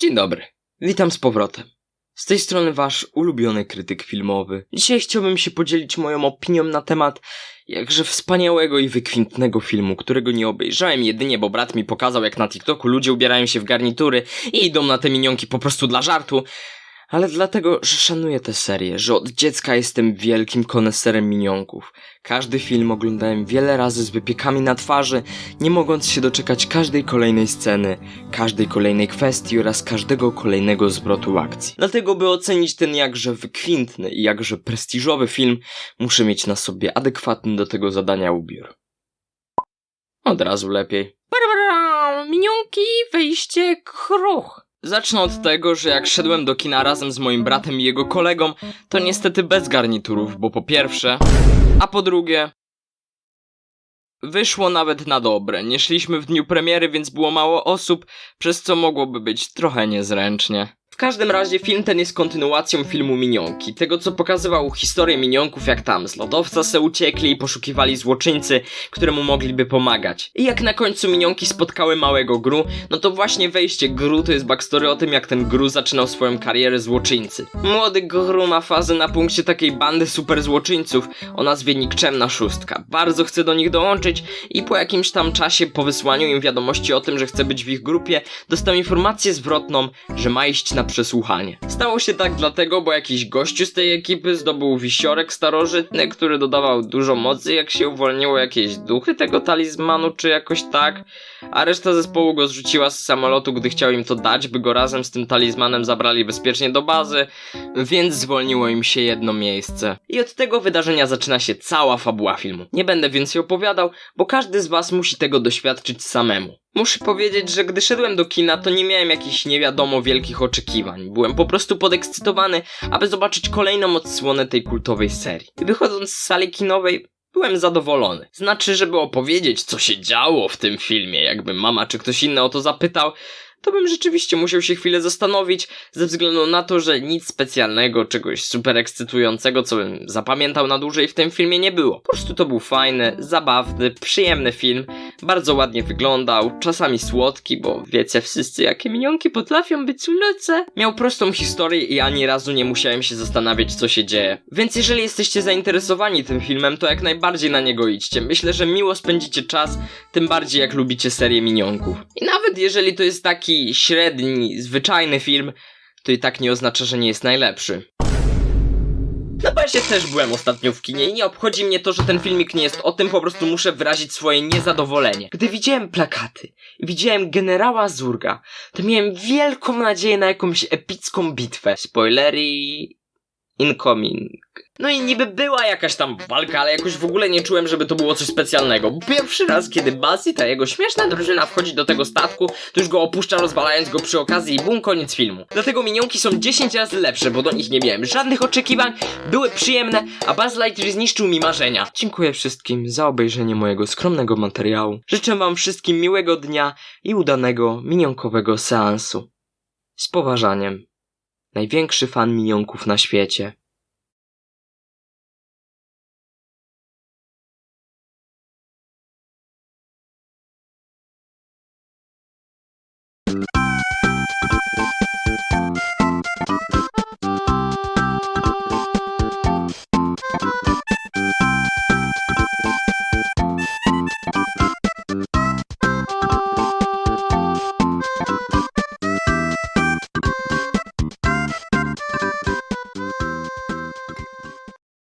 Dzień dobry. Witam z powrotem. Z tej strony wasz ulubiony krytyk filmowy. Dzisiaj chciałbym się podzielić moją opinią na temat jakże wspaniałego i wykwintnego filmu, którego nie obejrzałem jedynie, bo brat mi pokazał jak na TikToku ludzie ubierają się w garnitury i idą na te minionki po prostu dla żartu. Ale dlatego, że szanuję tę serię, że od dziecka jestem wielkim koneserem minionków. Każdy film oglądałem wiele razy z wypiekami na twarzy, nie mogąc się doczekać każdej kolejnej sceny, każdej kolejnej kwestii oraz każdego kolejnego zwrotu akcji. Dlatego, by ocenić ten jakże wykwintny i jakże prestiżowy film, muszę mieć na sobie adekwatny do tego zadania ubiór. Od razu lepiej. Barbara, minionki, wejście, kruch. Zacznę od tego, że jak szedłem do kina razem z moim bratem i jego kolegą, to niestety bez garniturów, bo po pierwsze, a po drugie, wyszło nawet na dobre. Nie szliśmy w dniu premiery, więc było mało osób, przez co mogłoby być trochę niezręcznie. Każdym razie film ten jest kontynuacją filmu Minionki, tego co pokazywał historię minionków jak tam z lodowca se uciekli i poszukiwali złoczyńcy, któremu mogliby pomagać. I jak na końcu minionki spotkały małego Gru, no to właśnie wejście Gru to jest backstory o tym jak ten Gru zaczynał swoją karierę złoczyńcy. Młody Gru ma fazę na punkcie takiej bandy super złoczyńców o nazwie Nikczemna Szóstka. Bardzo chce do nich dołączyć i po jakimś tam czasie po wysłaniu im wiadomości o tym, że chce być w ich grupie, dostał informację zwrotną, że ma iść na przesłuchanie. Stało się tak dlatego, bo jakiś gościu z tej ekipy zdobył wisiorek starożytny, który dodawał dużo mocy, jak się uwolniło jakieś duchy tego talizmanu, czy jakoś tak, a reszta zespołu go zrzuciła z samolotu, gdy chciał im to dać, by go razem z tym talizmanem zabrali bezpiecznie do bazy, więc zwolniło im się jedno miejsce. I od tego wydarzenia zaczyna się cała fabuła filmu. Nie będę więcej opowiadał, bo każdy z was musi tego doświadczyć samemu. Muszę powiedzieć, że gdy szedłem do kina, to nie miałem jakichś nie wiadomo wielkich oczekiwań. Byłem po prostu podekscytowany, aby zobaczyć kolejną odsłonę tej kultowej serii. Wychodząc z sali kinowej, byłem zadowolony. Znaczy, żeby opowiedzieć, co się działo w tym filmie, jakby mama czy ktoś inny o to zapytał, to bym rzeczywiście musiał się chwilę zastanowić, ze względu na to, że nic specjalnego, czegoś super ekscytującego, co bym zapamiętał na dłużej w tym filmie nie było. Po prostu to był fajny, zabawny, przyjemny film, bardzo ładnie wyglądał, czasami słodki, bo wiecie wszyscy, jakie minionki potrafią być słodce. Miał prostą historię i ani razu nie musiałem się zastanawiać, co się dzieje. Więc jeżeli jesteście zainteresowani tym filmem, to jak najbardziej na niego idźcie. Myślę, że miło spędzicie czas, tym bardziej jak lubicie serię minionków. I nawet jeżeli to jest taki średni, zwyczajny film, to i tak nie oznacza, że nie jest najlepszy. Na bazie też byłem ostatnio w kinie i nie obchodzi mnie to, że ten filmik nie jest o tym, po prostu muszę wyrazić swoje niezadowolenie. Gdy widziałem plakaty i widziałem generała Zurga, to miałem wielką nadzieję na jakąś epicką bitwę. Spoilery incoming. No i niby była jakaś tam walka, ale jakoś w ogóle nie czułem, żeby to było coś specjalnego. Pierwszy raz, kiedy Buzzy, ta jego śmieszna drużyna wchodzi do tego statku, to już go opuszcza, rozwalając go przy okazji i bum, koniec filmu. Dlatego minionki są 10 razy lepsze, bo do nich nie miałem żadnych oczekiwań, były przyjemne, a Buzz Lightyear zniszczył mi marzenia. Dziękuję wszystkim za obejrzenie mojego skromnego materiału. Życzę wam wszystkim miłego dnia i udanego minionkowego seansu. Z poważaniem największy fan minionków na świecie.